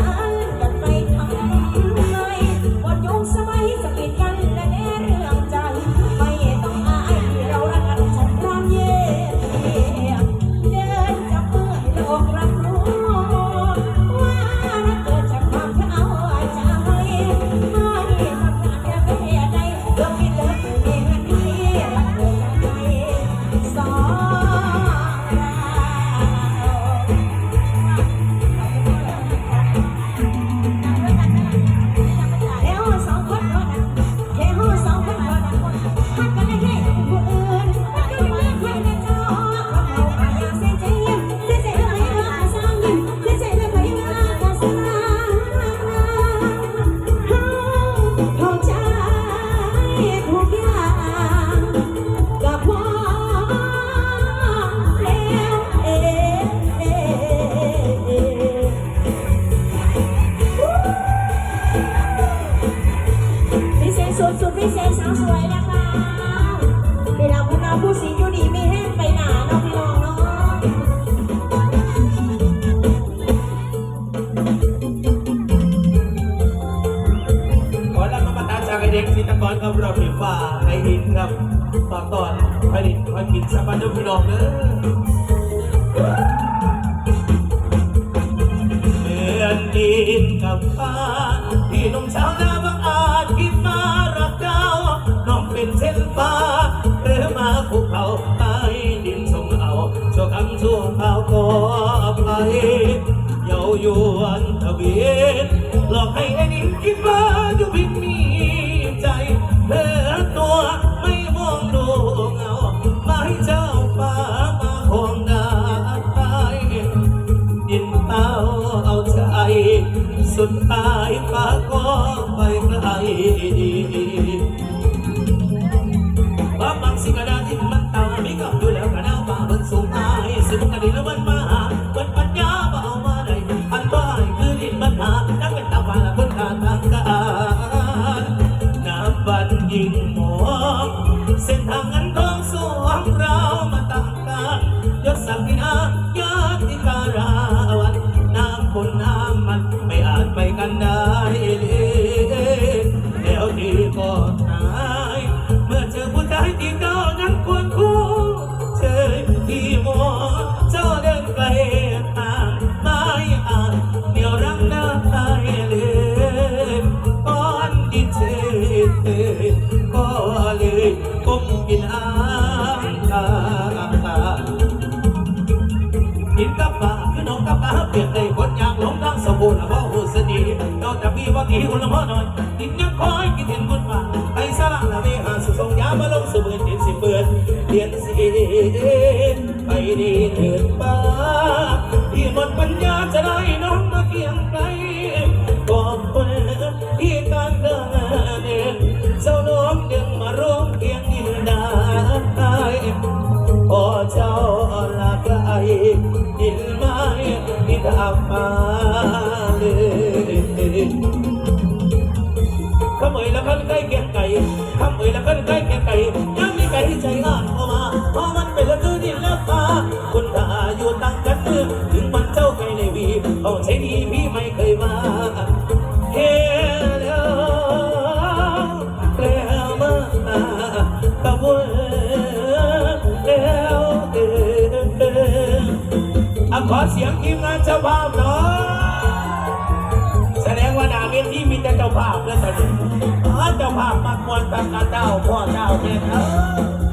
I ตอนไปดินไปกินสักวันเดียวพี่น้องเด้อเหมือนดินกับฟ้าพี่นุ่มชาวนาบางอาจคิดมารักเจ้าน้องเป็นเช่นฟ้าหรือมาภูเขาใต้ดินส่งเอาชั่วคำชั่วคราวก็ไปเยาวยวนทะเบียนหลอกให้ไอ้ดินคิดว่าอยู่พิมี สุดท้ายฟ้าก็ไปไกลว่าบางสิ่งกระดาษที่มันตาไม่กับอยู่แล้วกระดาษป่ามันสูงตายสิบกระดิ่งแล้วมันมาหาเปิดปัญญาบ่เอามาได้อันบ้าคือดินมันหานักเป็นตาฟ้าและคนขาดทางการน้ำบันยิงหมอกเส้นทางเงินทองสวงเรามาต่างกันยศศักดิ หินกับปลาคือน้องกับปลาเปลี่ยนเลยคนอยากหลงรังสมบูรณ์ว่าหูสนีนอกจากมีวันที่อุ่นละพ่อหน่อยกินยังคอยกินเห็นบุญมาไปสละละเวหาสุสงยามาลงสมือเห็นสิเปื่อนเรียนสิไปดีเถิดป้าที่หมดปัญญา ฟ้าเลยขโมยละคันใกล้เกียงไก่ขโมยละคันใกล้เกียงไก่ยังมีไก่ อเสียงทีมงานเจ้าภาพหน่อยแสดงว่านาเวทีมีแต่เจ้าภาพแล้วตอนนี้เจ้าภาพมากมวนตามกันเจ้าพ่อเจ้าแม่เออ